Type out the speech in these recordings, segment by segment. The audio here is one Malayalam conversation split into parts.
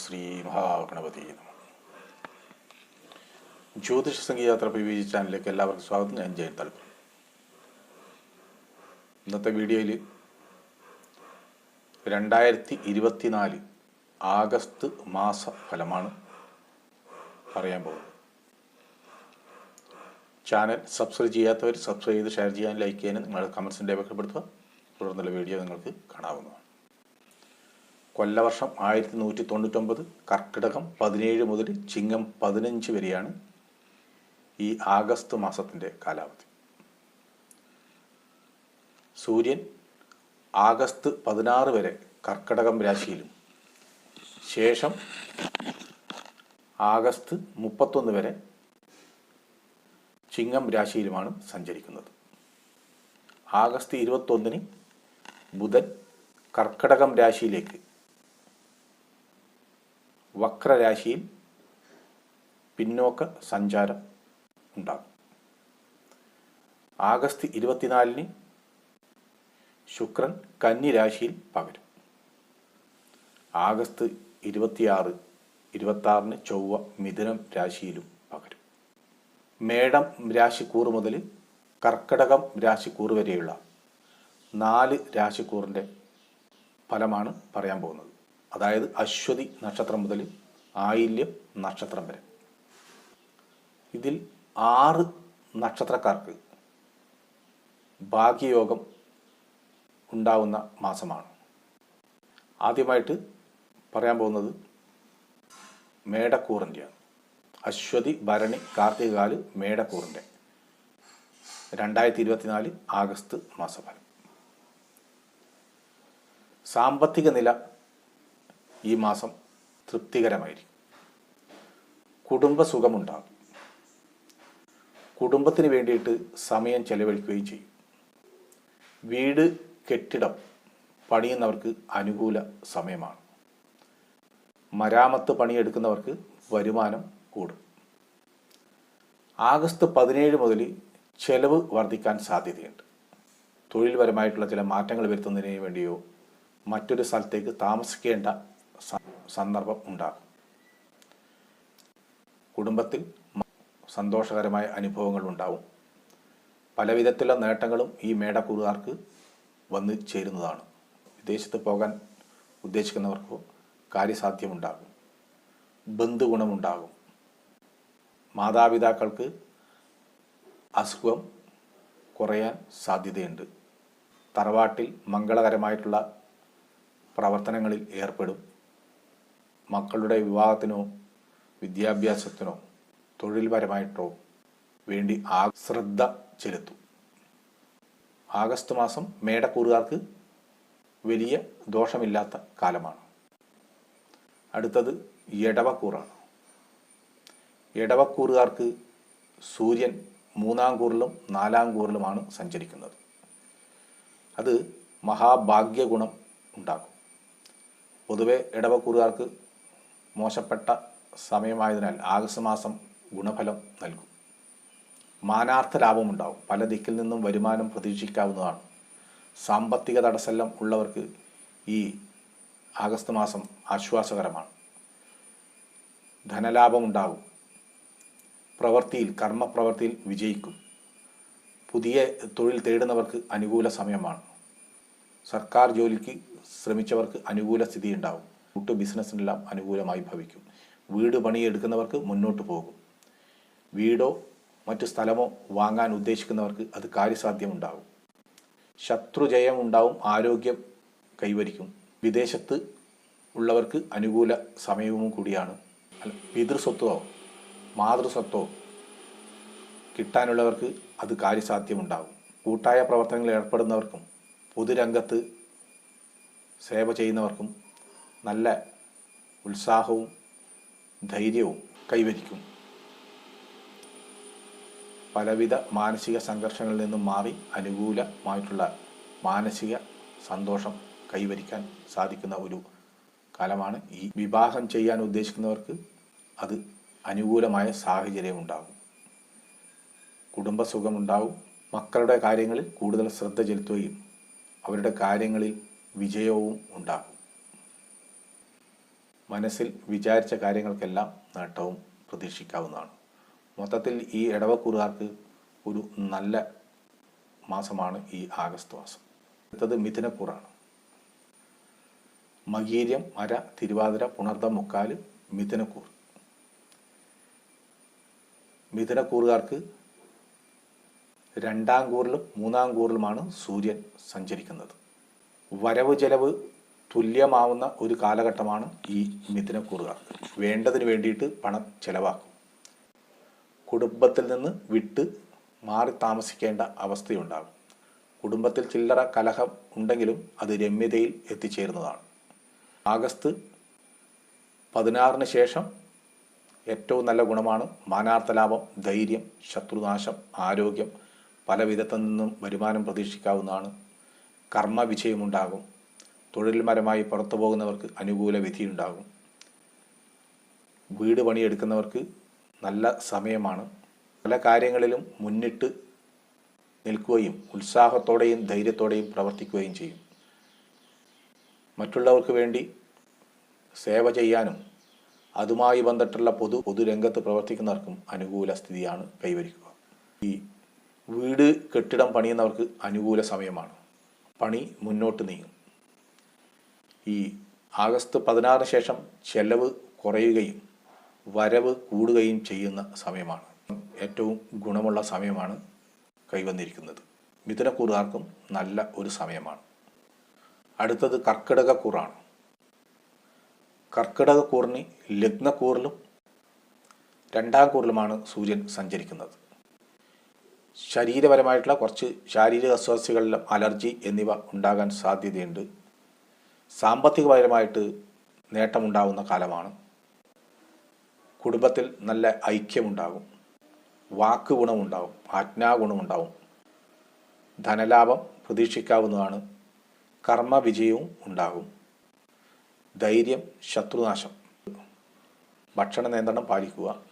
ശ്രീ മഹാഗണപതി ജ്യോതിഷ സംഗീതയാത്ര പി വി ചാനലിലേക്ക് എല്ലാവർക്കും സ്വാഗതം. ഞാൻ ജയൻ തലപ്പ് ഇന്നത്തെ വീഡിയോയിൽ രണ്ടായിരത്തി ഇരുപത്തിനാല് ആഗസ്റ്റ് മാസ ഫലമാണ് പറയാൻ പോകുന്നത്. ചാനൽ സബ്സ്ക്രൈബ് ചെയ്യാത്തവർ സബ്സ്ക്രൈബ് ചെയ്ത് ഷെയർ ചെയ്യാൻ ലൈക്ക് ചെയ്യാനും നിങ്ങളുടെ കമൻസിന്റെ രേഖപ്പെടുത്തുക. തുടർന്നുള്ള വീഡിയോ നിങ്ങൾക്ക് കാണാവുന്നതാണ്. കൊല്ലവർഷം ആയിരത്തി നൂറ്റി തൊണ്ണൂറ്റൊമ്പത് കർക്കിടകം പതിനേഴ് മുതൽ ചിങ്ങം പതിനഞ്ച് വരെയാണ് ഈ ആഗസ്റ്റ് മാസത്തിന്റെ കാലാവധി. സൂര്യൻ ആഗസ്റ്റ് പതിനാറ് വരെ കർക്കിടകം രാശിയിലും ശേഷം ആഗസ്റ്റ് മുപ്പത്തൊന്ന് വരെ ചിങ്ങം രാശിയിലുമാണ് സഞ്ചരിക്കുന്നത്. ആഗസ്റ്റ് ഇരുപത്തൊന്നിന് ബുധൻ കർക്കടകം രാശിയിലേക്ക് വക്രരാശിയിൽ പിന്നോക്ക സഞ്ചാരം ഉണ്ടാകും. ആഗസ്റ്റ് ഇരുപത്തിനാലിന് ശുക്രൻ കന്നി രാശിയിൽ പകരും. ആഗസ്റ്റ് ഇരുപത്തിയാറ് ഇരുപത്താറിന് ചൊവ്വ മിഥുനം രാശിയിലും പകരും. മേടം രാശിക്കൂർ മുതൽ കർക്കടകം രാശിക്കൂർ വരെയുള്ള നാല് രാശിക്കൂറിന്റെ ഫലമാണ് പറയാൻ പോകുന്നത്. അതായത് അശ്വതി നക്ഷത്രം മുതൽ ആയില്യം നക്ഷത്രം വരെ. ഇതിൽ ആറ് നക്ഷത്രക്കാർക്ക് ഭാഗ്യയോഗം ഉണ്ടാവുന്ന മാസമാണ്. ആദ്യമായിട്ട് പറയാൻ പോകുന്നത് മേടക്കൂറിന്റെയാണ് അശ്വതി ഭരണി കാർത്തികാൽ മേടക്കൂറിന്റെ. രണ്ടായിരത്തി ഇരുപത്തിനാല് ആഗസ്റ്റ് മാസഫലം. സാമ്പത്തിക നില ഈ മാസം തൃപ്തികരമായിരിക്കും. കുടുംബസുഖമുണ്ടാകും. കുടുംബത്തിന് വേണ്ടിയിട്ട് സമയം ചെലവഴിക്കുകയും ചെയ്യും. വീട് കെട്ടിടം പണിയുന്നവർക്ക് അനുകൂല സമയമാണ്. മരാമത്ത് പണിയെടുക്കുന്നവർക്ക് വരുമാനം കൂടും. ആഗസ്റ്റ് പതിനേഴ് മുതൽ ചെലവ് വർദ്ധിക്കാൻ സാധ്യതയുണ്ട്. തൊഴിൽപരമായിട്ടുള്ള ചില മാറ്റങ്ങൾ വരുത്തുന്നതിന് വേണ്ടിയോ മറ്റൊരു സ്ഥലത്തേക്ക് താമസിക്കേണ്ട സന്ദർഭം ഉണ്ടാകും. കുടുംബത്തിൽ സന്തോഷകരമായ അനുഭവങ്ങൾ ഉണ്ടാവും. പലവിധത്തിലുള്ള നേട്ടങ്ങളും ഈ മേടക്കൂറുകാർക്ക് വന്ന് ചേരുന്നതാണ്. വിദേശത്ത് പോകാൻ ഉദ്ദേശിക്കുന്നവർക്കോ കാര്യസാധ്യമുണ്ടാകും. ബന്ധുഗുണമുണ്ടാകും. മാതാപിതാക്കൾക്ക് അസുഖം കുറയാൻ സാധ്യതയുണ്ട്. തറവാട്ടിൽ മംഗളകരമായിട്ടുള്ള പ്രവർത്തനങ്ങളിൽ ഏർപ്പെടും. മക്കളുടെ വിവാഹത്തിനോ വിദ്യാഭ്യാസത്തിനോ തൊഴിൽപരമായിട്ടോ വേണ്ടി ആ ശ്രദ്ധ ചെലുത്തും. ആഗസ്റ്റ് മാസം മേടക്കൂറുകാർക്ക് വലിയ ദോഷമില്ലാത്ത കാലമാണ്. അടുത്തത് എടവക്കൂറാണ്. എടവക്കൂറുകാർക്ക് സൂര്യൻ മൂന്നാം കൂറിലും നാലാം കൂറിലുമാണ് സഞ്ചരിക്കുന്നത്. അത് മഹാഭാഗ്യഗുണം ഉണ്ടാക്കും. പൊതുവെ ഇടവക്കൂറുകാർക്ക് മോശപ്പെട്ട സമയമായതിനാൽ ആഗസ്റ്റ് മാസം ഗുണഫലം നൽകും. മാനാർത്ഥ ലാഭമുണ്ടാവും പല ദിക്കിൽ നിന്നും വരുമാനം പ്രതീക്ഷിക്കാവുന്നതാണ്. സാമ്പത്തിക തടസ്സെല്ലാം ഉള്ളവർക്ക് ഈ ആഗസ്റ്റ് മാസം ആശ്വാസകരമാണ്. ധനലാഭമുണ്ടാകും പ്രവൃത്തിയിൽ കർമ്മപ്രവൃത്തിയിൽ വിജയിക്കും. പുതിയ തൊഴിൽ തേടുന്നവർക്ക് അനുകൂല സമയമാണ്. സർക്കാർ ജോലിക്ക് ശ്രമിച്ചവർക്ക് അനുകൂല സ്ഥിതി ഉണ്ടാവും കൂട്ടു ബിസിനസ്സിനെല്ലാം അനുകൂലമായി ഭവിക്കും. വീട് പണിയെടുക്കുന്നവർക്ക് മുന്നോട്ട് പോകും. വീടോ മറ്റു സ്ഥലമോ വാങ്ങാൻ ഉദ്ദേശിക്കുന്നവർക്ക് അത് കാര്യസാധ്യമുണ്ടാകും. ശത്രുജയം ഉണ്ടാവും ആരോഗ്യം കൈവരിക്കും. വിദേശത്ത് ഉള്ളവർക്ക് അനുകൂല സമയവും കൂടിയാണ്. പിതൃസ്വത്വമോ മാതൃസ്വത്തോ കിട്ടാനുള്ളവർക്ക് അത് കാര്യസാധ്യമുണ്ടാകും. കൂട്ടായ പ്രവർത്തനങ്ങളിൽ ഏർപ്പെടുന്നവർക്കും പൊതുരംഗത്ത് സേവ ചെയ്യുന്നവർക്കും നല്ല ഉത്സാഹവും ധൈര്യവും കൈവരിക്കും. പലവിധ മാനസിക സംഘർഷങ്ങളിൽ നിന്നും മാറി അനുകൂലമായിട്ടുള്ള മാനസിക സന്തോഷം കൈവരിക്കാൻ സാധിക്കുന്ന ഒരു കാലമാണ് ഈ വിവാഹം ചെയ്യാൻ ഉദ്ദേശിക്കുന്നവർക്ക് അത് അനുകൂലമായ സാഹചര്യം ഉണ്ടാകും. കുടുംബസുഖമുണ്ടാവും മക്കളുടെ കാര്യങ്ങളിൽ കൂടുതൽ ശ്രദ്ധ ചെലുത്തുകയും അവരുടെ കാര്യങ്ങളിൽ വിജയവും ഉണ്ടാകും. മനസ്സിൽ വിചാരിച്ച കാര്യങ്ങൾക്കെല്ലാം നേട്ടവും പ്രതീക്ഷിക്കാവുന്നതാണ്. മൊത്തത്തിൽ ഈ ഇടവക്കൂറുകാർക്ക് ഒരു നല്ല മാസമാണ് ഈ ആഗസ്റ്റ് മാസം. അടുത്തത് മിഥുനക്കൂറാണ്. മകീര്യം അര തിരുവാതിര പുണർദം മുക്കാൽ മിഥുനക്കൂർ. മിഥുനക്കൂറുകാർക്ക് രണ്ടാം കൂറിലും മൂന്നാം കൂറിലുമാണ് സൂര്യൻ സഞ്ചരിക്കുന്നത്. വരവ് ചെലവ് തുല്യമാവുന്ന ഒരു കാലഘട്ടമാണ് ഈ മിഥുനക്കൂറുകാർക്ക് വേണ്ടതിന് വേണ്ടിയിട്ട് പണം ചെലവാക്കും. കുടുംബത്തിൽ നിന്ന് വിട്ട് മാറി താമസിക്കേണ്ട അവസ്ഥയുണ്ടാകും. കുടുംബത്തിൽ ചില്ലറ കലഹം ഉണ്ടെങ്കിലും അത് രമ്യതയിൽ എത്തിച്ചേരുന്നതാണ്. ആഗസ്റ്റ് പതിനാറിന് ശേഷം ഏറ്റവും നല്ല ഗുണമാണ് മാനാർത്ഥ ലാഭം ധൈര്യം ശത്രുനാശം ആരോഗ്യം. പല വിധത്തിൽ നിന്നും വരുമാനം പ്രതീക്ഷിക്കാവുന്നതാണ്. കർമ്മ തൊഴിൽപരമായി പുറത്തു പോകുന്നവർക്ക് അനുകൂല വിധിയുണ്ടാകും. വീട് പണിയെടുക്കുന്നവർക്ക് നല്ല സമയമാണ്. പല കാര്യങ്ങളിലും മുന്നിട്ട് നിൽക്കുകയും ഉത്സാഹത്തോടെയും ധൈര്യത്തോടെയും പ്രവർത്തിക്കുകയും ചെയ്യും. മറ്റുള്ളവർക്ക് വേണ്ടി സേവ ചെയ്യാനും അതുമായി ബന്ധപ്പെട്ടുള്ള പൊതു പൊതുരംഗത്ത് പ്രവർത്തിക്കുന്നവർക്കും അനുകൂല സ്ഥിതിയാണ് കൈവരിക്കുക. ഈ വീട് കെട്ടിടം പണിയുന്നവർക്ക് അനുകൂല സമയമാണ്. പണി മുന്നോട്ട് നീങ്ങും. ഈ ആഗസ്റ്റ് പതിനാറിന് ശേഷം ചെലവ് കുറയുകയും വരവ് കൂടുകയും ചെയ്യുന്ന സമയമാണ്. ഏറ്റവും ഗുണമുള്ള സമയമാണ് കൈവന്നിരിക്കുന്നത്. മിഥുനക്കൂറുകാർക്കും നല്ല ഒരു സമയമാണ്. അടുത്തത് കർക്കിടകക്കൂറാണ്. കർക്കിടകക്കൂറിന് ലഗ്നക്കൂറിലും രണ്ടാം കൂറിലുമാണ് സൂര്യൻ സഞ്ചരിക്കുന്നത്. ശരീരപരമായിട്ടുള്ള കുറച്ച് ശാരീരിക അസ്വസ്ഥകളിലും അലർജി എന്നിവ ഉണ്ടാകാൻ സാധ്യതയുണ്ട്. സാമ്പത്തികപരമായിട്ട് നേട്ടമുണ്ടാകുന്ന കാലമാണ്. കുടുംബത്തിൽ നല്ല ഐക്യമുണ്ടാകും. വാക്ക് ഗുണമുണ്ടാകും ആജ്ഞാഗുണമുണ്ടാകും. ധനലാഭം പ്രതീക്ഷിക്കാവുന്നതാണ്. കർമ്മവിജയവും ഉണ്ടാകും. ധൈര്യം ശത്രുനാശം. ഭക്ഷണ നിയന്ത്രണം പാലിക്കുക.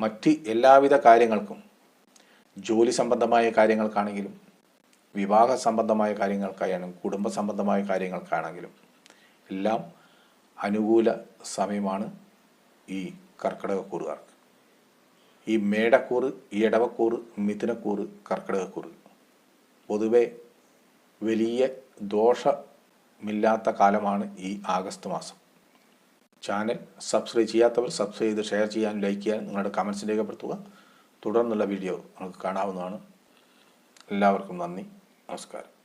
മറ്റ് എല്ലാവിധ കാര്യങ്ങൾക്കും ജോലി സംബന്ധമായ കാര്യങ്ങൾക്കാണെങ്കിലും വിവാഹ സംബന്ധമായ കാര്യങ്ങൾക്കായാലും കുടുംബ സംബന്ധമായ കാര്യങ്ങൾക്കാണെങ്കിലും എല്ലാം അനുകൂല സമയമാണ് ഈ കർക്കിടകക്കൂറുകാർക്ക്. ഈ മേടക്കൂറ് ഇടവക്കൂറ് മിഥുനക്കൂറ് കർക്കിടകക്കൂറ്. പൊതുവെ വലിയ ദോഷമില്ലാത്ത കാലമാണ് ഈ ആഗസ്റ്റ് മാസം. ചാനൽ സബ്സ്ക്രൈബ് ചെയ്യാത്തവർ സബ്സ്ക്രൈബ് ചെയ്ത് ഷെയർ ചെയ്യാനും ലൈക്ക് ചെയ്യാനും നിങ്ങളുടെ കമൻസ് രേഖപ്പെടുത്തുക. തുടർന്നുള്ള വീഡിയോ നമുക്ക് കാണാവുന്നതാണ്. എല്ലാവർക്കും നന്ദി. നമസ്കാരം.